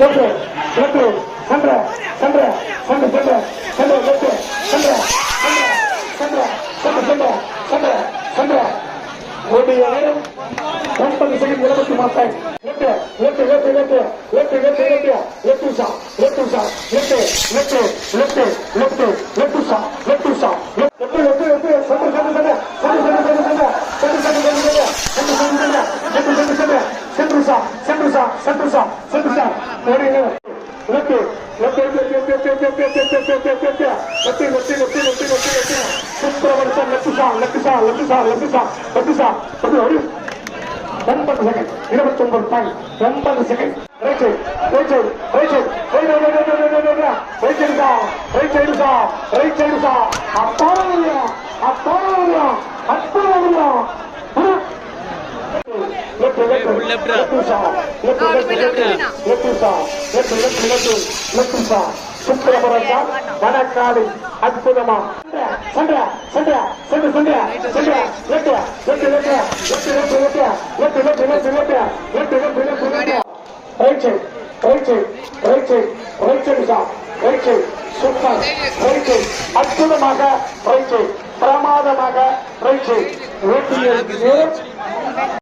சென்று சென்று சென்ற சென்ற சென்று சென்ற சென்ற லெஃப்ட் சென்ற சென்ற சென்ற சென்ற சென்ற சென்ற ஓடிய நேரம் ஒன்பது செகண்ட் இருபத்தி மாசம் left left left left left left left left Shah left Shah left left left left left Shah left ஷா லெஃப்ட் லெஃப்ட் லெஃப்ட் சென்று சென்று சென்ற சென்று சென்று சென்று சென்ற சென்று சென்று சென்று சென்ற சென்று சென்று சென்ற சென்று சென்று சா சென்று சா சென்று சா சென்று சா சென்று ஒன்பது செகண்ட் இருபத்தி ஒன்பது பாயிண்ட் ஒன்பது second right right right right right side சா ரைட் சைடு சா ரைட் சைடு சா அப்பாவியா அப்பாவியா அப்பாவியா லெஃப்ட் லெஃப்ட் லெஃப்ட் லெஃப்ட் சா லெஃப்ட் லெஃப்ட் லெஃப்ட் லெஃப்ட் சா லெஃப்ட் வடக்காடு அற்புதமா சந்திரா சந்திரா சந்திர சந்திரா Chandra left left left left left left left left left left left left left left right side right side right side right side சா right side super right அற்புதமாக right பிரமாதமாக ரைட்